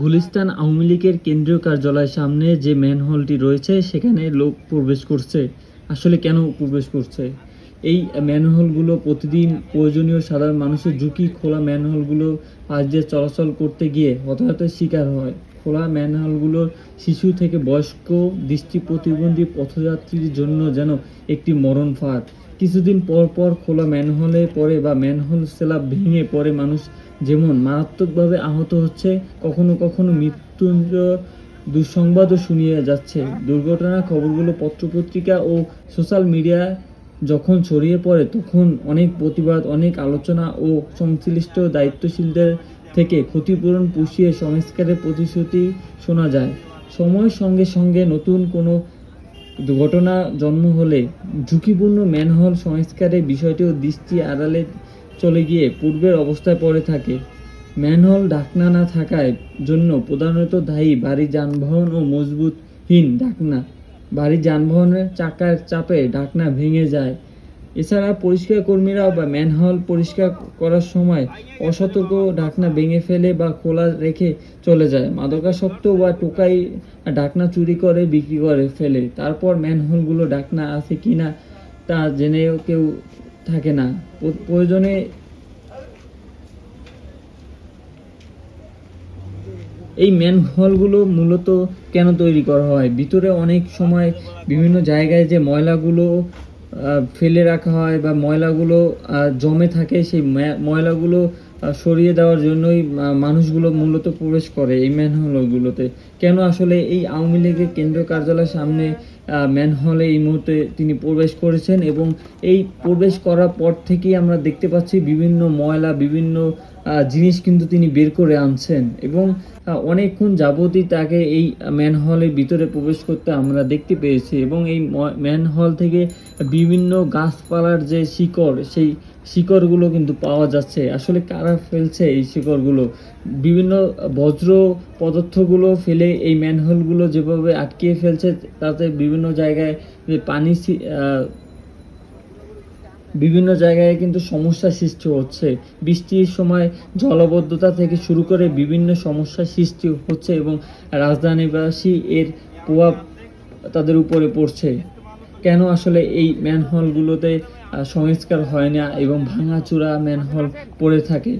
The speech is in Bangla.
গুলিস্তান আওয়ামী লীগের কেন্দ্রীয় কার্যালয়ের সামনে যে ম্যানহোলটি রয়েছে, সেখানে লোক প্রবেশ করছে। আসলে কেন প্রবেশ করছে? এই ম্যানহোলগুলো প্রতিদিন প্রয়োজনীয় সাধারণ মানুষের ঝুঁকি, খোলা ম্যানহোলগুলো পাশ দিয়ে চলাচল করতে গিয়ে হতাহতের শিকার হয়। খোলা ম্যানহোলগুলো শিশু থেকে বয়স্ক দৃষ্টি প্রতিবন্ধী পথযাত্রীর জন্য যেন একটি মরণ ফাঁদ। কিছুদিন পর পর খোলা ম্যানহোলে পড়ে বা ম্যানহোল সেলাব ভেঙে পড়ে মানুষ যেমন মারাত্মকভাবে আহত হচ্ছে, কখনো কখনো মৃত্যুঞ্জয় দুঃসংবাদও শুনিয়ে যাচ্ছে। দুর্ঘটনার খবরগুলো পত্রপত্রিকা ও সোশ্যাল মিডিয়া যখন ছড়িয়ে পড়ে, তখন অনেক প্রতিবাদ, অনেক আলোচনা ও সংশ্লিষ্ট দায়িত্বশীলদের থেকে ক্ষতিপূরণ পুষিয়ে সংস্কারের প্রতিশ্রুতি শোনা যায়। সময়ের সঙ্গে সঙ্গে নতুন কোনো ঘটনা জন্ম হলে ঝুঁকিপূর্ণ ম্যানহল সংস্কারের বিষয়টিও দৃষ্টি আড়ালে চলে গিয়ে পূর্বের অবস্থায় পড়ে থাকে। ম্যানহোল ঢাকনা না থাকায় জন্য প্রধানত দায়ী ভারী যানবাহন ও মজবুতহীন ঢাকনা ভারী যানবাহনের চাকার চাপে ঢাকনা ভেঙে যায়। এছাড়া পরিষ্কার কর্মীরাও বা ম্যানহোল পরিষ্কার করার সময় অসতর্ক ঢাকনা ভেঙে ফেলে বা খোলা রেখে চলে যায়। মাদকাসক্ত বা টোকাই ঢাকনা চুরি করে, বিক্রি করে, ফেলে। তারপর ম্যানহোলগুলো ঢাকনা আছে কিনা তা জেনেও কেউ থাকে না। প্রয়োজনে এই ম্যানহোলগুলো মূলত কেন তৈরি করা হয়? ভিতরে অনেক সময় বিভিন্ন জায়গায় যে ময়লাগুলো ফেলে রাখা হয় বা ময়লাগুলো জমে থাকে, সেই ময়লাগুলো সরিয়ে দেওয়ার জন্যই মানুষগুলো মূলত প্রবেশ করে এই ম্যানহোলগুলোতে। কেন আসলে এই আওয়ামী লীগের কেন্দ্রীয় কার্যালয়ের সামনে ম্যানহলে এই মুহূর্তে তিনি প্রবেশ করেছেন এবং এই প্রবেশ করার পর থেকেই আমরা দেখতে পাচ্ছি বিভিন্ন ময়লা, বিভিন্ন জিনিস কিন্তু তিনি বের করে আনছেন এবং অনেকক্ষণ যাবতই তাকে এই ম্যানহলের ভিতরে প্রবেশ করতে আমরা দেখতে পেয়েছি এবং এই ম্যানহল থেকে বিভিন্ন গাছপালার যে শিকড়, সেই শিকড়গুলো কিন্তু পাওয়া যাচ্ছে। আসলে কারা ফেলছে এই শিকড়গুলো? বিভিন্ন বজ্র পদার্থগুলো ফেলে এই ম্যানহোলগুলো যেভাবে আটকিয়ে ফেলছে, তাতে বিভিন্ন জায়গায় যে পানি বিভিন্ন জায়গায় কিন্তু সমস্যা সৃষ্টি হচ্ছে। বৃষ্টির সময় জলবদ্ধতা থেকে শুরু করে বিভিন্ন সমস্যা সৃষ্টি হচ্ছে এবং রাজধানীবাসী এর প্রভাব তাদের উপরে পড়ছে। কেন আসলে এই ম্যানহলগুলোতে সংস্কার হয় না এবং ভাঙাচোরা ম্যানহল পড়ে থাকে?